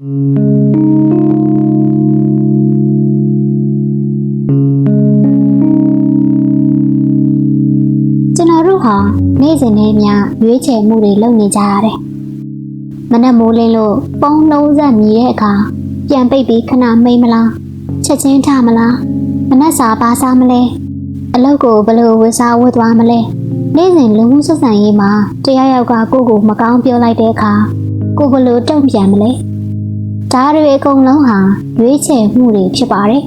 ကျွန်တော်တို့ဟာနေ့စဉ်နဲ့မျှရွေးချယ်မှုတွေလုပ်နေကြရတယ်။မနက်မိုးလင်းလို့ပုံလုံးဆက်မြည်တဲ့အခါပြန်ပိတ်ပြီးခဏမိတ်မလားချက်ချင်းထမလားမနက်စာပါစားမလဲအလုပ်ကိုဘယ်လိုဝတ်စားဝတ်သွားမလဲနေ့စဉ်လူမှုဆက်ဆံရေးမှာတရားရောက်ကကိုယ့်ကိုမကောင်းပြောလိုက်တဲ့အခါကိုယ်ဘယ်လိုတုံ့ပြန်မလဲ ဒါတွေအကုန်လုံးဟာရွေးချယ်မှုတွေဖြစ်ပါတယ်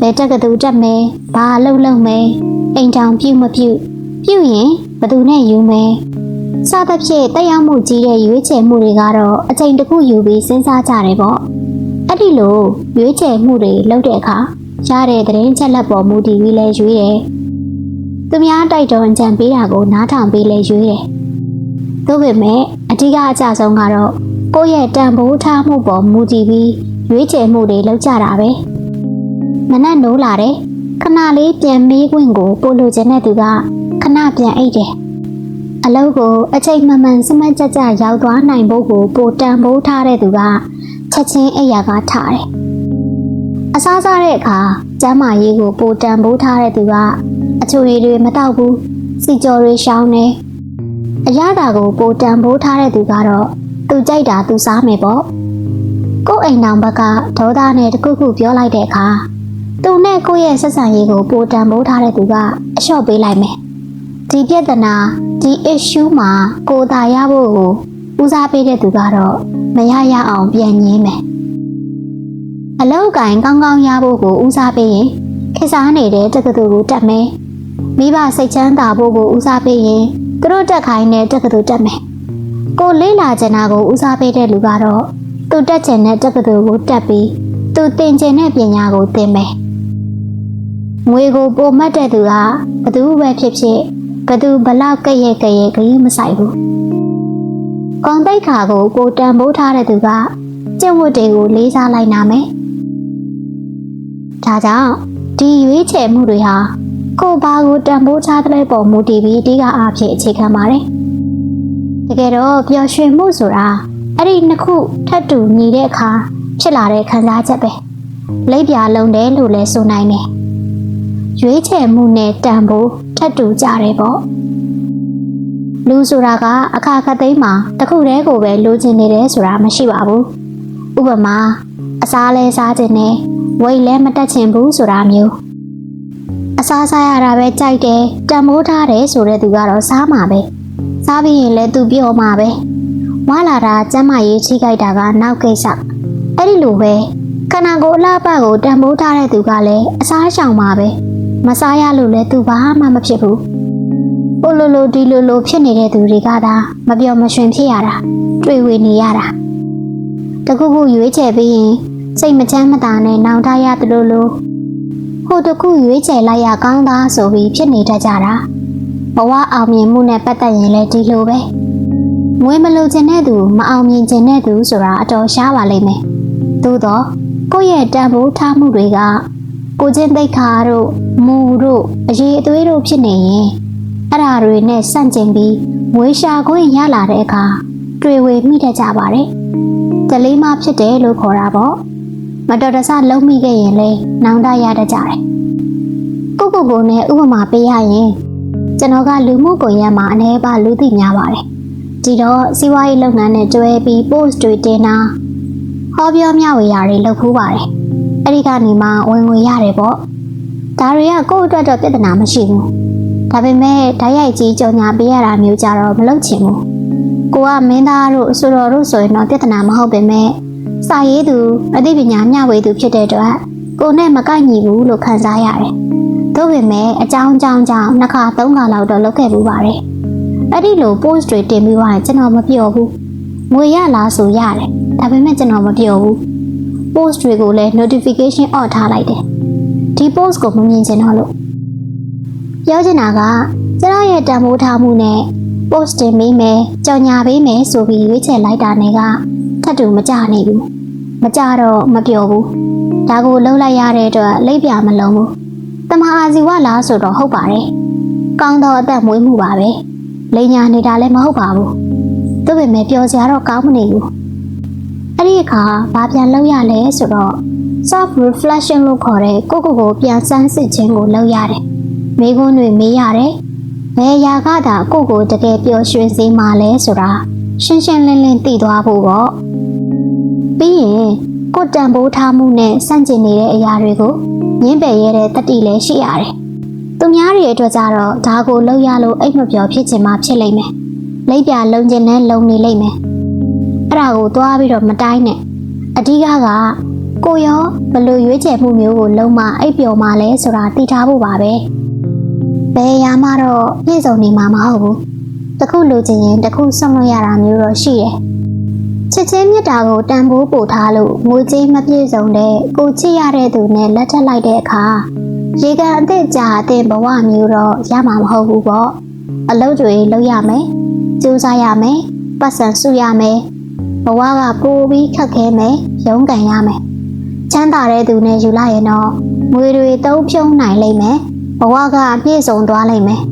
ဘယ်တက်ကတူတက်မယ်ဘာအလုပ်လုပ်မယ်အိမ်တောင်ပြုတ်မပြုတ်ပြုတ်ရင်ဘသူနဲ့ယူမယ်စသဖြင့်တက်ရောက်မှုကြီးတဲ့ရွေးချယ်မှုတွေကတော့အချိန်တစ်ခုယူပြီးစဉ်းစားကြတယ်ပေါ့အဲ့ဒီလိုရွေးချယ်မှုတွေလုပ်တဲ့အခါရတဲ့သတင်းချက်လက်ပေါ်မူတည်ပြီးလဲရွေးတယ်သူများတိုက်တော်ကြံပေးတာကိုနားထောင်ပြီးလဲရွေးတယ်သို့ပေမဲ့အဓိကအကျဆုံးကတော့ ကိုယ့်ရဲ့တန်ဖိုးထားမှုပေါ်မူတည်ပြီးရွေးချယ်မှုတွေလုပ်ကြတာပဲမနက်နိုးလာတယ်ခဏလေးပြန်မေးခွင့်ကိုပို့လို့ခြင်းတဲ့သူကခဏပြန်အိတ်တယ်။အလုပ်ကိုအချိန်မှန်မှန်စမတ်ကြကြရောက်သွားနိုင်ဖို့ကိုပိုတန်ဖိုးထားတဲ့သူကချက်ချင်းအိယာကထားတယ်။အစားစားတဲ့အခါကျမ်းမာရေးကိုပိုတန်ဖိုးထားတဲ့သူကအချိုရည်တွေမတောက်ဘူး။စီကြော်တွေရှောင်းတယ်။အရသာကိုပိုတန်ဖိုးထားတဲ့သူကတော့ သူကြိုက်တာသူစားမယ်ပေါ့။ကို့အိမ်နောင်ဘက်ကဒေါသနဲ့တခုခုပြောလိုက်တဲ့အခါသူနဲ့ကိုယ့်ရဲ့ဆက်ဆံရေးကိုပိုတန်ဖိုးထားတဲ့သူကအလျှော့ပေးလိုက်မယ်ဒီပြဿနာဒီ issue မှာကိုယ်သာရဖို့ကိုဦးစားပေးတဲ့သူကတော့မရရအောင်ပြန်ငင်းမယ်အလောက်ကင်ကောင်းကောင်းရဖို့ကိုဦးစားပေးရင်ခေစားနေတဲ့တက္ကသိုလ်ကိုတက်မယ်မိဘစိတ်ချမ်းသာဖို့ကိုဦးစားပေးရင်သူတို့တက်ခိုင်းတဲ့တက္ကသိုလ်တက်မယ် ကိုလေးလာချင်တာကိုဦးစားပေးတဲ့လူကတော့သူတက်ချင်တဲ့တက္ကသိုလ်ကိုတက်ပြီးသူသင်ချင်တဲ့ပညာကိုသင်မယ်ငွေကိုပိုမှတ်တဲ့သူကဘသူပဲဖြစ်ဖြစ်ဘသူဘလောက်ကရဲ့ကရဲ့ခရီးမဆိုင်ဘူး။ကွန်တိတ်ခါကိုကိုတန်ဖိုးထားတဲ့သူကကျင့်ဝတ်တွေကိုလေးစားလိုက်နာမယ်။ဒါကြောင့်ဒီရွေးချယ်မှုတွေဟာကိုဘာကိုတန်ဖိုးထားတဲ့ပုံမူတည်ပြီးအဓိကအားဖြင့်အခြေခံပါတယ်။ တကယ်တော့ပျော်ရွှင်မှုဆိုတာအဲ့ဒီနှစ်ခုထပ်တူညီတဲ့အခါဖြစ်လာတဲ့ခံစားချက်ပဲ။လက်ပြလုံးတယ်လို့လည်းဆိုနိုင်တယ်။ရွေးချယ်မှုနဲ့တန်ဖိုးထပ်တူကြတယ်ပေါ့လူဆိုတာကအခါခတ်သိမ်းမှာတခုတည်းကိုပဲလိုချင်နေတယ်ဆိုတာမရှိပါဘူးဥပမာအစားလဲစားခြင်းနဲ့ဝိတ်လဲမတက်ချင်ဘူးဆိုတာမျိုးအစားစားရတာပဲကြိုက်တယ်တံမိုးထားတယ်ဆိုတဲ့သူကတော့စားမှာပဲ စားပြီးရင်လည်းသူပြောမှာပဲဝါလာတာကျမ်းမာရေးချိခိုက်တာကနောက်ကိစ္စအဲ့ဒီလိုပဲခန္ဓာကိုယ်အလှပကိုတံမိုးထားတဲ့သူကလည်းအစားရှောင်မှာပဲမစားရလို့လဲသူဘာမှမဖြစ်ဘူး။ပိုလိုလိုဒီလိုလိုဖြစ်နေတဲ့သူတွေကသာမပြောမရွှင်ဖြစ်ရတာတွေ့ဝေနေရတာ။တခုခုရွေးချယ်ပြီးရင်စိတ်မချမ်းမသာနဲ့နောင်တရသလိုလိုဟိုတခုရွေးချယ်လိုက်ရကောင်းသားဆိုပြီးဖြစ်နေတတ်ကြတာ။ ဘဝအောင်မြင်မှုနဲ့ပတ်သက်ရင်လည်းဒီလိုပဲ။မွေးမလို့ခြင်းတဲ့သူမအောင်မြင်ခြင်းတဲ့သူဆိုတာအတော်ရှားပါလိမ့်မယ်။သို့တော့ကိုယ့်ရဲ့တန်ဖိုးထားမှုတွေကကိုချင်းသိက္ခာတို့မူတို့အရေးအသွေးတို့ဖြစ်နေရင်အဲ့ဓာတွေနဲ့ဆန့်ကျင်ပြီးဝေရှာခွင့်ရလာတဲ့အခါတွေ့ဝေမိတတ်ကြပါတယ်။တလေးမဖြစ်တယ်လို့ခေါ်တာပေါ့။မတော်တဆလုံးမိခဲ့ရင်လေနောင်တရတတ်ကြတယ်။ကိုကိုကိုနဲ့ဥပမာပေးရရင် ကျွန်တော်ကလူမှုကွန်ရက်မှာအနေပါလူသိများပါတယ်။ဒီတော့စီးပွားရေးလုပ်ငန်းနဲ့တွဲပြီး post တွေတင်တာဟောပြောမျှဝေရာတွေလုပ်ဖူးပါတယ်။အဲ့ဒီကနေမှဝင်ငွေရတယ်ပေါ့။ဒါတွေကကိုယ့်အတွက်တော့ပြဿနာမရှိဘူး။ဒါပေမဲ့ဓာတ်ရိုက်ကြီးကြော်ညာပေးရတာမျိုးကြတော့မလုပ်ချင်ဘူး။ကိုကမင်းသားတို့အဆိုတော်တို့ဆိုရင်တော့ပြဿနာမဟုတ်ပေမဲ့စာရေးသူအသိပညာမျှဝေသူဖြစ်တဲ့အတွက်ကိုနဲ့မကိုက်ညီဘူးလို့ခံစားရတယ်။ သို့ပေမဲ့အကြောင်းအကြောင်းကြောင့်နှစ်ခါသုံးခါလောက်တော့လုပ်ခဲ့ပူပါတယ်။အဲ့ဒီလို post တွေတင်ပြီးသွားရင်ကျွန်တော်မပြောဘူး။ငွေရလားဆိုရတယ်။ဒါပေမဲ့ကျွန်တော်မပြောဘူး။ post တွေကိုလည်း notification off ထားလိုက်တယ်။ဒီ post ကိုမမြင်ချင်တော့လို့ပြောချင်တာကကျွန်တော်ရဲ့တန်ဖိုးထားမှုနဲ့ post တင်ပေးမယ်ကြော်ညာပေးမယ်ဆိုပြီးရွေးချယ်လိုက်တာနဲ့ကထပ်တူမကြနိုင်ဘူး။မကြတော့မပြောဘူး။ဒါကိုလှုပ်လိုက်ရတဲ့အတွက်လိပ်ပြမလုံးဘူး။ တမဟာဇီဝလားဆိုတော့ဟုတ်ပါတယ်။ကောင်းတော့အသက်မွေးမှုပါပဲ။လိန်ညာနေတာလည်းမဟုတ်ပါဘူး။သူ့ပေမဲ့ပြောစရာတော့ကောင်းမနေဘူး။အဲ့ဒီအခါဘာပြန်လုပ်ရလဲဆိုတော့ soft reflection လို့ခေါ်တဲ့ကိုယ့်ကိုယ်ကိုပြန်စမ်းစစ်ခြင်းကိုလုပ်ရတယ်မိခွန်းတွေမေးရတယ်ဘယ်အရာကသာကိုယ့်ကိုယ်တကယ်ပျော်ရွှင်စေမှာလဲဆိုတာရှင်းရှင်းလင်းလင်းသိသွားဖို့ပေါ့ပြီးရင်ကိုယ်တန်ဖိုးထားမှုနဲ့စန့်ကျင်နေတဲ့အရာတွေကို ငင်းပယ်ရတဲ့တတိလည်းရှိရတယ်သူများတွေအတွက်ကြတော့ဒါကိုလုပ်ရလို့အိတ်မပျော်ဖြစ်ချင်မှဖြစ်လိမ့်မယ်လိပ်ပြလုံကျင်နဲ့လုံနေလိမ့်မယ်အဲ့ဒါကိုသွားပြီးတော့မတိုင်းနဲ့အဓိကကကိုရောဘယ်လိုရွေးချယ်မှုမျိုးကိုလုံးမအိပ်ပျော်မှလဲဆိုတာသိထားဖို့ပါပဲဘယ်အရာမှတော့ပြည့်စုံနေမှာမဟုတ်ဘူးတစ်ခုလိုချင်ရင်တစ်ခုဆွန့်လွတ်ရတာမျိုးတော့ရှိတယ် ချစ်ချင်းမြတ်တာကိုတန်ဖိုးပို့ထားလို့ငွေကြေးမပြည့်စုံတဲ့ကိုချစ်ရတဲ့သူနဲ့လက်ထပ်လိုက်တဲ့အခါရေကန်အသက်ကြာတဲ့ဘဝမျိုးတော့ရမှာမဟုတ်ဘူးပေါ့အလုပ်တွေလုပ်ရမယ်ကြိုးစားရမယ်ပတ်စံစုရမယ်ဘဝကပိုပြီးခက်ခဲမယ်ရုန်းကန်ရမယ်ချမ်းသာတဲ့သူနဲ့ယူလိုက်ရင်တော့ငွေတွေသုံးဖြုံနိုင်လိမ့်မယ်ဘဝကပြည့်စုံသွားလိမ့်မယ်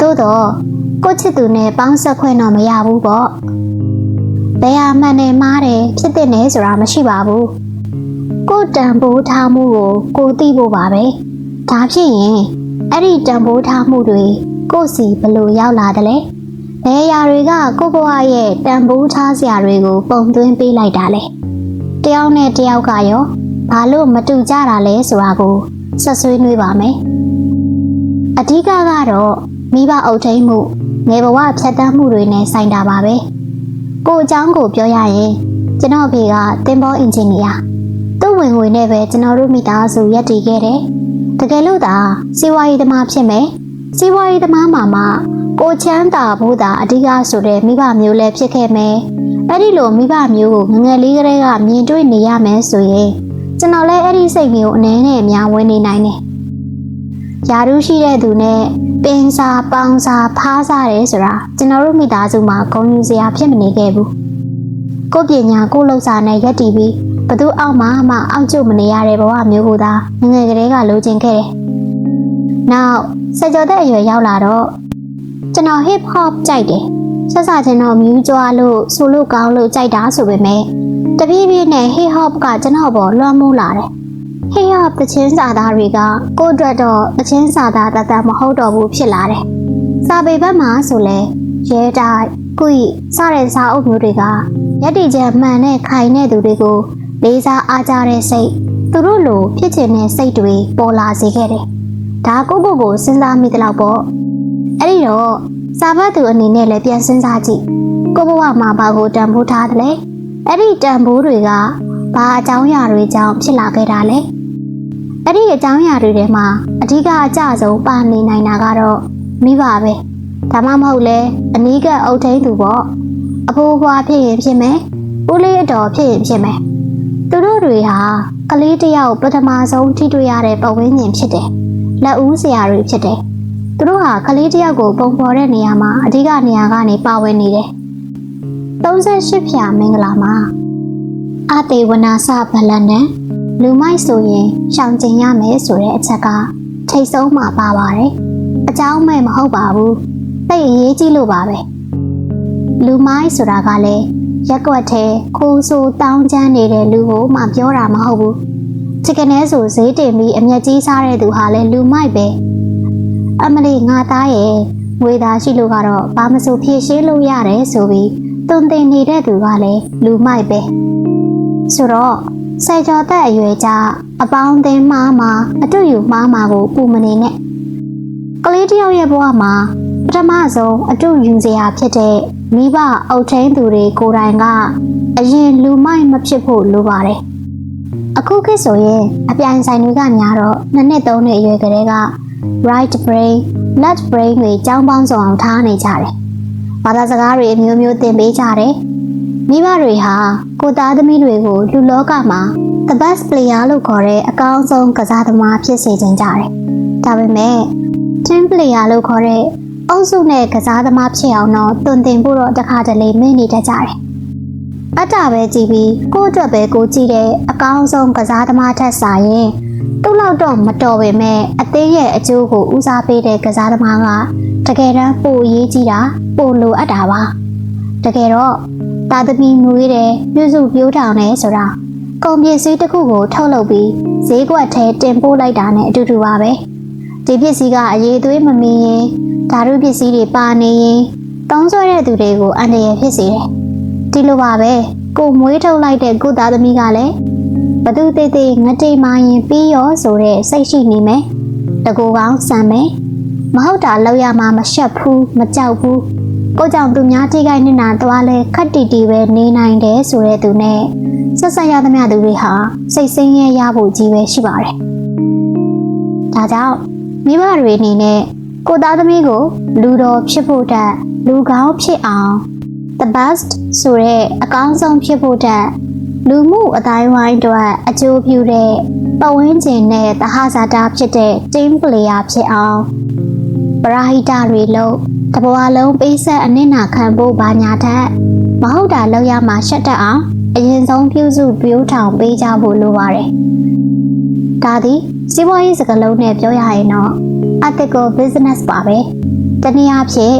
သို့တော့ကိုယ့်ချစ်သူနဲ့ပေါင်းဆက်ခွင့်တော့မရဘူးပေါ့ ဘယ်ဟာမှန်တယ်မှားတယ်ဖြစ်တဲ့နေဆိုတာမရှိပါဘူးကိုယ်တန်ဖိုးထားမှုကိုကိုသိဖို့ပါပဲဒါဖြစ်ရင်အဲ့ဒီတန်ဖိုးထားမှုတွေကိုယ့်စီဘယ်လိုရောက်လာတယ်လဲဘယ်အရာတွေကကိုယ့်ဘဝရဲ့တန်ဖိုးထားစရာတွေကိုပုံသွင်းပေးလိုက်တာလဲတယောက်နဲ့တယောက်ကရောဘာလို့မတူကြတာလဲဆိုတာကိုဆက်ဆွေးနွေးပါမယ်အဓိကကတော့မိဘအုပ်ထိန်မှုငယ်ဘဝဖြတ်တန်းမှုတွေနဲ့ဆိုင်တာပါပဲ ကိုအကြောင်းကိုပြောရရင်ကျွန်တော်ဖေကတင်ပေါ်အင်ဂျင်နီယာသူ့ဝင်ငွေနဲ့ပဲကျွန်တော်တို့မိသားစုရပ်တည်ခဲ့တယ်တကယ်လို့သာစီဝါရေးသမားဖြစ်မယ်စီဝါရေးသမားမှာမှကိုချမ်းသာဖို့သာအဓိကဆိုတဲ့မိဘမျိုးလည်းဖြစ်ခဲ့မယ်အဲ့ဒီလိုမိဘမျိုးကိုငငယ်လေးကလေးကမြင်တွေ့နေရမယ်ဆိုရင်ကျွန်တော်လည်းအဲ့ဒီစိတ်မျိုးအနည်းနဲ့အများဝင်နေနိုင်တယ်ယာရုရှိတဲ့သူနဲ့ ပင်စာပေါင်းစာဖားစားတယ်ဆိုတာကျွန်တော်တို့မိသားစုမှာဂုဏ်ယူစရာဖြစ်မနေခဲ့ဘူးကိုယ့်ပညာကိုယ့်လောက်စာနဲ့ရက်တည်ပြီးဘသူအောက်မှာမှအောက်ကျမနေရတဲ့ဘဝမျိုးကိုသာငငယ်ကလေးကလိုချင်ခဲ့တယ်။နောက်စကြောတဲ့အရွယ်ရောက်လာတော့ကျွန်တော် hip hop ကြိုက်တယ်။ဆက်စချင်းတော့မြူးကြွားလို့ဆိုလို့ကောင်းလို့ကြိုက်တာဆိုပေမဲ့တပြေးပြေးနဲ့ hip hop ကကျွန်တော်ပေါ်လွှမ်းမိုးလာတယ်။ hip hop တချင်းစာသားတွေကကိုယ့်အတွက်တော့တချင်းစာသားတသက်မဟုတ်တော့ဘူးဖြစ်လာတယ်။စာပေဘက်မှာဆိုလဲရဲတိုက်ကွိစတဲ့စာအုပ်မျိုးတွေကရက်တီချက်မှန်တဲ့ခိုင်တဲ့သူတွေကိုလေးစားအားကြတဲ့စိတ်သူတို့လိုဖြစ်ချင်တဲ့စိတ်တွေပေါ်လာစေခဲ့တယ်။ဒါကိုကိုကိုစဉ်းစားမိတဲ့လောက်ပေါ့။အဲ့ဒီတော့စာဘတ်သူအနေနဲ့လည်းပြန်စဉ်းစားကြည့်။ကိုဘဝမှာဘာကိုတန်ဖိုးထားတယ်လဲ။အဲ့ဒီတန်ဖိုးတွေကဘာအကြောင်းအရာတွေကြောင့်ဖြစ်လာခဲ့တာလဲ။ အဲ့ဒီအကြောင်းအရာတွေထဲမှာအဓိကအကျဆုံးပါနေနိုင်တာကတော့မိဘပဲ။ဒါမှမဟုတ်လဲအနီးကအုပ်ထိန်သူပေါ့။အဖိုးဘွားဖြစ်ရင်ဖြစ်မယ်။ဦးလေးအတော်ဖြစ်ရင်ဖြစ်မယ်။သူတို့တွေဟာကလေးတယောက်ပထမဆုံးထိတွေ့ရတဲ့ပတ်ဝန်းကျင်ဖြစ်တယ်။လက်ဦးဆရာတွေဖြစ်တယ်။သူတို့ဟာကလေးတယောက်ကိုပုံဖော်တဲ့နေရာမှာအဓိကနေရာကနေပါဝင်နေတယ်။38ဖြာမင်္ဂလာမှာအသေးဝနာစဗလန်နဲ့ လူမိုက်ဆိုရင်ရှောင်ကျင်ရမယ်ဆိုတဲ့အချက်ကထိတ်ဆုံးမှပါပါတယ်။အကြောင်းမဲ့မဟုတ်ပါဘူး။သိအရေးကြီးလို့ပါပဲ။လူမိုက်ဆိုတာကလည်းရက်ကွက်ထဲခိုးဆိုးတောင်းကျမ်းနေတဲ့လူကိုမှပြောတာမဟုတ်ဘူး။ချစ်ကနေဆိုဈေးတင်ပြီးအမျက်ကြီးစားတဲ့သူဟာလည်းလူမိုက်ပဲ။အမလီငါသားရဲ့ငွေသားရှိလို့ကတော့ဘာမဆိုဖြည့်ရှင်းလို့ရတယ်ဆိုပြီးတုံတင်နေတဲ့သူကလည်းလူမိုက်ပဲ။ဆိုတော့ ဆယ်ကျော်သက်အရွယ်ကြအပေါင်းအသင်းမှားမှာအတူယူမှားမှာကိုပူမနေနဲ့ကလေးတယောက်ရဲ့ဘဝမှာပထမဆုံးအတူယူစရာဖြစ်တဲ့မိဘအုပ်ထိန်သူတွေကိုယ်တိုင်ကအရင်လူမိုက်မဖြစ်ဖို့လိုပါတယ်။အခုခေတ်ဆိုရင်အပြိုင်ဆိုင်တွေကများတော့နှစ်နှစ်သုံးနှစ်အရွယ်ကလေးက right brain, left brain တွေကြောင်းပေါင်းစုံအောင်ထားနေကြတယ်။ဘာသာစကားတွေအမျိုးမျိုးသင်ပေးကြတယ်။ မိဘတွေဟာကိုသားသမီးတွေကိုလူလောကမှာ the best player လို့ခေါ်တဲ့အကောင်းဆုံးကစားသမားဖြစ်စေချင်ကြတယ်။ဒါပေမဲ့ team player လို့ခေါ်တဲ့အုပ်စုနဲ့ကစားသမားဖြစ်အောင်တော့တွင်တင်ဖို့တော့တခါတလေမင်းနေတတ်ကြတယ်။အတ္တပဲကြည့်ပြီးကိုယ့်အတွက်ပဲကိုကြည့်တဲ့အကောင်းဆုံးကစားသမားထက်စာရင်သူ့လောက်တော့မတော်ပေမဲ့အသေးရဲ့အကျိုးကိုဦးစားပေးတဲ့ကစားသမားကတကယ်တမ်းပိုအရေးကြီးတာပိုလိုအပ်တာပါ။တကယ်တော့ တာသမီမွေးတယ်ပြုစုပြိုးထောင်တယ်ဆိုတာကုန်ပစ္စည်းတစ်ခုကိုထုတ်လုပ်ပြီးဈေးကွက်ထဲတင်ပို့လိုက်တာနဲ့အတူတူပါပဲဒီပစ္စည်းကအရေးသွေးမမီရင်ဓာတုပစ္စည်းတွေပါနေရင်တောင်းဆွဲတဲ့သူတွေကိုအန္တရာယ်ဖြစ်စေတယ်ဒီလိုပါပဲကိုမွေးထုတ်လိုက်တဲ့ကိုသားသမီးကလည်းဘသူသေးသေးငတိမာရင်ပြီးရောဆိုတဲ့စိတ်ရှိနေမယ်တကူကောင်းစံမယ်မဟုတ်တာလောက်ရမှာမရှက်ဘူးမကြောက်ဘူး ကိုကြောင့်သူများထိခိုက်နေတာသွားလဲခက်တီတီပဲနေနိုင်တယ်ဆိုတဲ့သူနဲ့ဆက်ဆက်ရသမျှသူတွေဟာစိတ်ဆင်းရဲရဖို့ကြီးပဲရှိပါတယ်ဒါကြောင့်မိဘတွေအနေနဲ့ကိုသားသမီးကို လူတော်ဖြစ်ဖို့တက်လူကောင်းဖြစ်အောင် the best ဆိုတဲ့အကောင်းဆုံးဖြစ်ဖို့တက်လူမှုအတိုင်းဝိုင်းအတွက်အကျိုးပြုတဲ့ပတ်ဝန်းကျင်နဲ့သဟဇာတာဖြစ်တဲ့ team player ဖြစ်အောင်ပရာဟိတတွေလို့ တဘဝလုံးပေးဆက်အနစ်နာခံဖို့ဘာညာထက်မဟုတ်တာလောက်ရမှရှက်တတ်အောင်အရင်ဆုံးပြုစုပြိုးထောင်ပေးကြဖို့လိုပါတယ်။ဒါသည်စီးပွားရေးစကားလုံးနဲ့ပြောရရင်တော့ ethical business ပါပဲ။တနည်းအားဖြင့်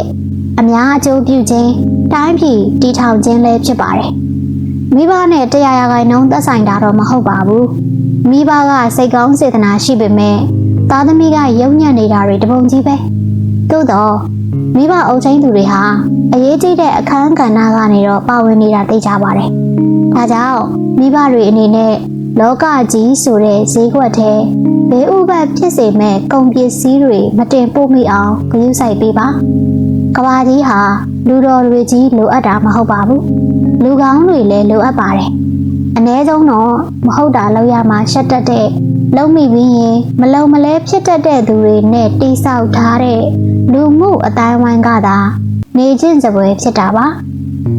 အများအကျိုးပြုခြင်းတိုင်းပြည်တည်ထောင်ခြင်းလည်းဖြစ်ပါတယ်။မိဘနဲ့တရားရာဂိုင်နှုန်းသက်ဆိုင်တာတော့မဟုတ်ပါဘူး။မိဘကစိတ်ကောင်းစေတနာရှိပေမဲ့သားသမီးကယုံညံ့နေတာတွေတပုံကြီးပဲ။သို့တော့ မိဘအုပ်ချင်းသူတွေဟာအရေးကြီးတဲ့အခန်းကဏ္ဍကနေတော့ပါဝင်နေတာသိကြပါတယ်။ဒါကြောင့်မိဘတွေအနေနဲ့လောကကြီးဆိုတဲ့ဈေးကွက်ထဲဘေးဥပတ်ဖြစ်စေမဲ့ကုန်ပစ္စည်းတွေမတင်ပို့မိအောင်ဂရုစိုက်ပေးပါ။ကဘာကြီးဟာလူတော်တွေကြီးလိုအပ်တာမဟုတ်ပါဘူး။လူကောင်းတွေလည်းလိုအပ်ပါတယ်။အ ਨੇ ဆုံးတော့မဟုတ်တာလောက်ရမှာရှက်တက်တဲ့ လုံးမိပြီးရင်မလုံမလဲဖြစ်တတ်တဲ့သူတွေနဲ့တိဆောက်ထားတဲ့လူမှုအတိုင်းဝိုင်းကသာနေချင်းစပွဲဖြစ်တာပါ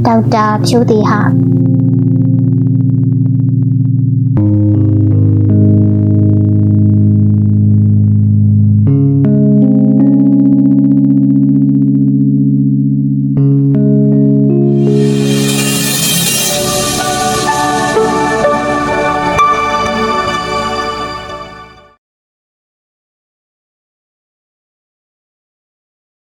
ဒေါက်တာဖြိုးတီဟာ